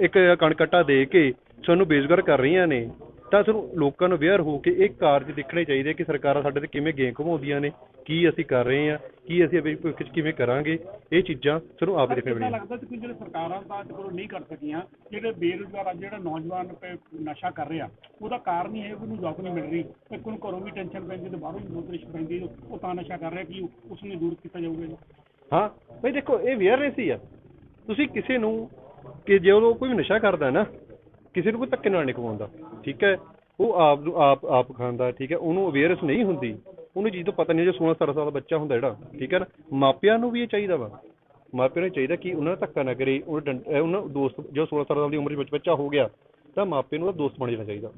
S6: ਇੱਕ ਕਣਕੱਟਾ ਦੇ ਕੇ ਸਾਨੂੰ ਬੇਰੁਜ਼ਗਾਰ ਕਰ ਰਹੀਆਂ ਨੇ ਤਾਂ ਸਾਨੂੰ ਲੋਕਾਂ ਨੂੰ ਅਵੇਅਰ ਹੋ ਕੇ ਇਹ ਕਾਰਜ ਦੇਖਣੇ ਚਾਹੀਦੇ ਕਿ ਸਰਕਾਰਾਂ ਸਾਡੇ ਤੇ ਕਿਵੇਂ ਗੇਮ ਘਮਾਉਂਦੀਆਂ ਨੇ ਕੀ ਅਸੀਂ ਕਰ ਰਹੇ ਹਾਂ ਕੀ ਅਸੀਂ ਅੱਗੇ ਭਵਿੱਖ 'ਚ ਕਿਵੇਂ ਕਰਾਂਗੇ ਇਹ ਚੀਜ਼ਾਂ ਸਾਨੂੰ ਆਪ ਦੇਖਣੀਆਂ ਪੈਣੀਆਂ।
S2: ਲੱਗਦਾ ਕਿ ਜਿਹੜੇ ਸਰਕਾਰਾਂ ਤਾਂ ਅੱਜ ਕੋਲ ਨਹੀਂ ਕਰ ਸਕੀਆਂ ਜਿਹੜੇ ਬੇਰੁਜ਼ਗਾਰ ਜਿਹੜਾ ਨੌਜਵਾਨ ਤੇ ਨਸ਼ਾ ਕਰ ਰਿਹਾ ਉਹਦਾ ਕਾਰਨ ਹੀ ਹੈ ਕਿ ਉਹਨੂੰ ਜੌਬ ਨਹੀਂ ਮਿਲ ਰਹੀ ਤੇ ਕੋਈ ਘਰੋਂ ਵੀ ਟੈਨਸ਼ਨ ਪੈਂਦੀ ਤੇ ਬਾਹਰੋਂ ਵੀ ਨੌਕਰੀ ਪੈਂਦੀ ਉਹ ਤਾਂ ਨਸ਼ਾ ਕਰ ਰਿਹਾ ਕਿ ਉਸ ਨੂੰ ਦੂਰ ਕੀਤਾ ਜਾਊਗਾ ਜੀ?
S6: ਹਾਂ ਬਈ ਦੇਖੋ ਇਹ ਅਵੇਅਰਨੈਸ ਹੀ ਆ। ਤੁਸੀਂ ਕਿਸੇ ਨੂੰ ਕਿ ਜਦੋਂ ਕੋਈ ਨਸ਼ਾ ਕਰਦਾ ਨਾ ਕਿਸੇ ਨੂੰ ਕੋਈ ਧੱਕੇ ਨਾਲ ਨਹੀਂ ਖਵਾਉਂਦਾ, ਠੀਕ ਹੈ? ਉਹ ਆਪ ਨੂੰ ਆਪ ਆਪ ਖਾਂਦਾ, ਠੀਕ ਹੈ? ਉਹਨੂੰ ਅਵੇਅਰਨੈਸ ਨਹੀਂ ਹੁੰਦੀ, ਉਹਨੂੰ ਚੀਜ਼ ਤੋਂ ਪਤਾ ਨਹੀਂ ਜੇ 16 17 ਸਾਲ ਦਾ ਬੱਚਾ ਹੁੰਦਾ ਜਿਹੜਾ, ਠੀਕ ਹੈ ਨਾ? ਮਾਪਿਆਂ ਨੂੰ ਵੀ ਇਹ ਚਾਹੀਦਾ ਵਾ। ਮਾਪਿਆਂ ਨੂੰ ਚਾਹੀਦਾ ਕਿ ਉਹਨਾਂ ਦਾ ਧੱਕਾ ਨਾ ਕਰੇ ਉਹਨਾਂ ਡੰ- ਅਹ ਉਹਨਾਂ ਦੋਸਤ ਜੋ 16 17 ਸਾਲ ਦੀ ਉਮਰ ਵਿੱਚ ਬੱਚਾ ਹੋ ਗਿਆ, ਤਾਂ ਮਾਪੇ ਨੂੰ ਉਹਦਾ ਦੋਸਤ ਬਣ ਜਾਣਾ ਚਾਹੀਦਾ।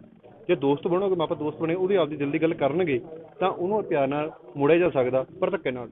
S6: ਜੇ ਦੋਸਤ ਬਣੋਗੇ, ਮਾਪੇ ਦੋਸਤ ਬਣੇ ਉਹਦੀ ਆਪਦੀ ਦਿਲ ਦੀ ਗੱਲ ਕਰਨਗੇ, ਤਾਂ ਉਹਨੂੰ ਪਿਆਰ ਨਾਲ ਮੋੜਿਆ ਜਾ ਸਕਦਾ, ਪਰ ਧੱਕੇ ਨਾਲ